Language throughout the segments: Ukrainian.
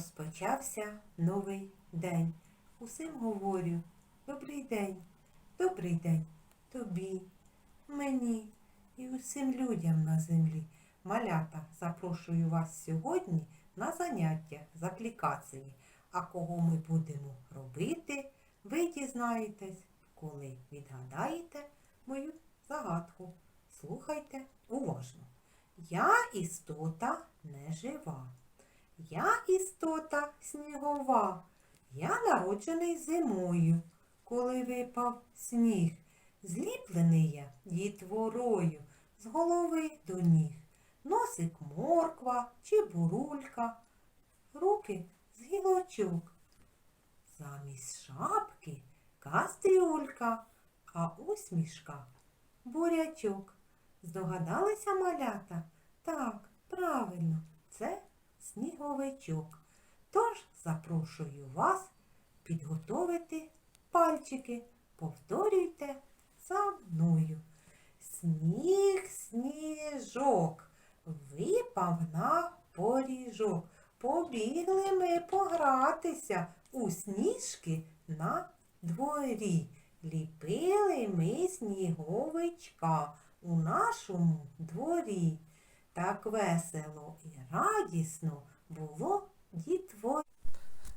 Розпочався новий день. Усім говорю добрий день, добрий день тобі, мені і усім людям на землі. Малята, запрошую вас сьогодні на заняття з аплікації. А кого ми будемо робити, ви дізнаєтесь, коли відгадаєте мою загадку. Слухайте уважно. Я істота не жива. Я істота снігова. Я народжений зимою, коли випав сніг. Зліплений я дітворою з голови до ніг. Носик морква чи бурулька, руки з гілочок. Замість шапки кастрюлька, а усмішка бурячок. Здогадалися малята? Так, правильно, це сніговичок. Тож запрошую вас підготовити пальчики. Повторюйте за мною. Сніг, сніжок, випав на поріжок. Побігли ми погратися у сніжки на дворі. Ліпили ми сніговичка у нашому дворі. Так весело і радісно було дітво.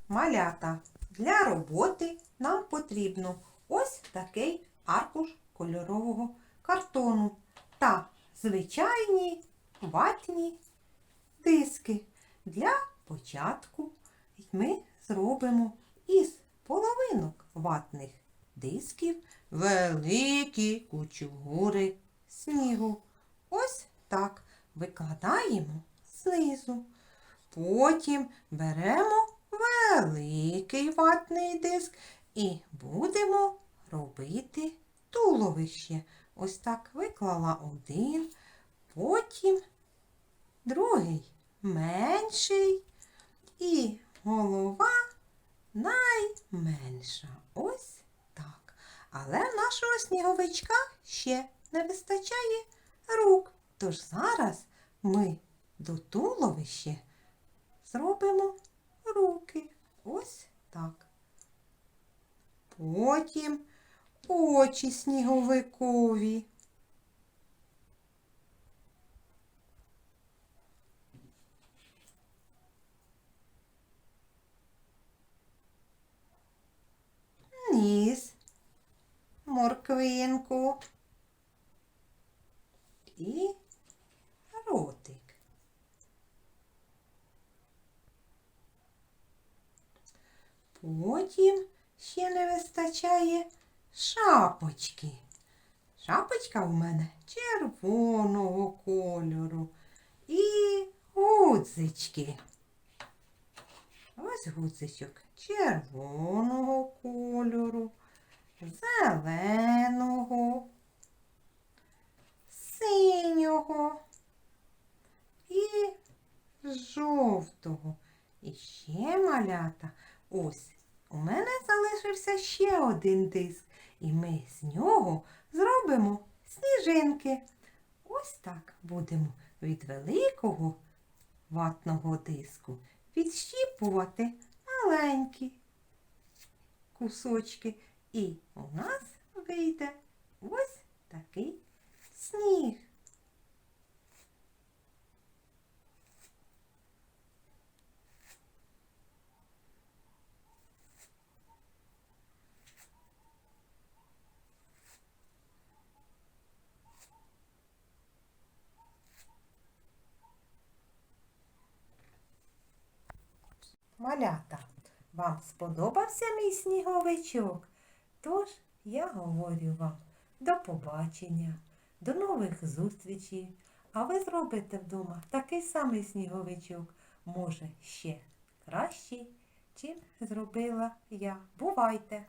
Малята, для роботи нам потрібно ось такий аркуш кольорового картону та звичайні ватні диски. Для початку ми зробимо із половинок ватних дисків великі кучугури снігу. Ось так викладаємо знизу. Потім беремо великий ватний диск і будемо робити туловище. Ось так виклала один, потім другий менший і голова найменша. Ось так. Але нашого сніговичка ще не вистачає рук. Тож зараз ми до туловища зробимо руки. Ось так. Потім очі сніговикові. Ніс, морквинку і Потім ще не вистачає шапочки. Шапочка в мене червоного кольору і гудзички. Ось гудзичок червоного кольору, зеленого, синього і жовтого. І ще малята. Ось у мене залишився ще один диск, і ми з нього зробимо сніжинки. Ось так будемо від великого ватного диску відщіпувати маленькі кусочки. І у нас вийде ось такий сніг. Малята, вам сподобався мій сніговичок? Тож я говорю вам до побачення, до нових зустрічей. А ви зробите вдома такий самий сніговичок, може ще кращий, чим зробила я. Бувайте!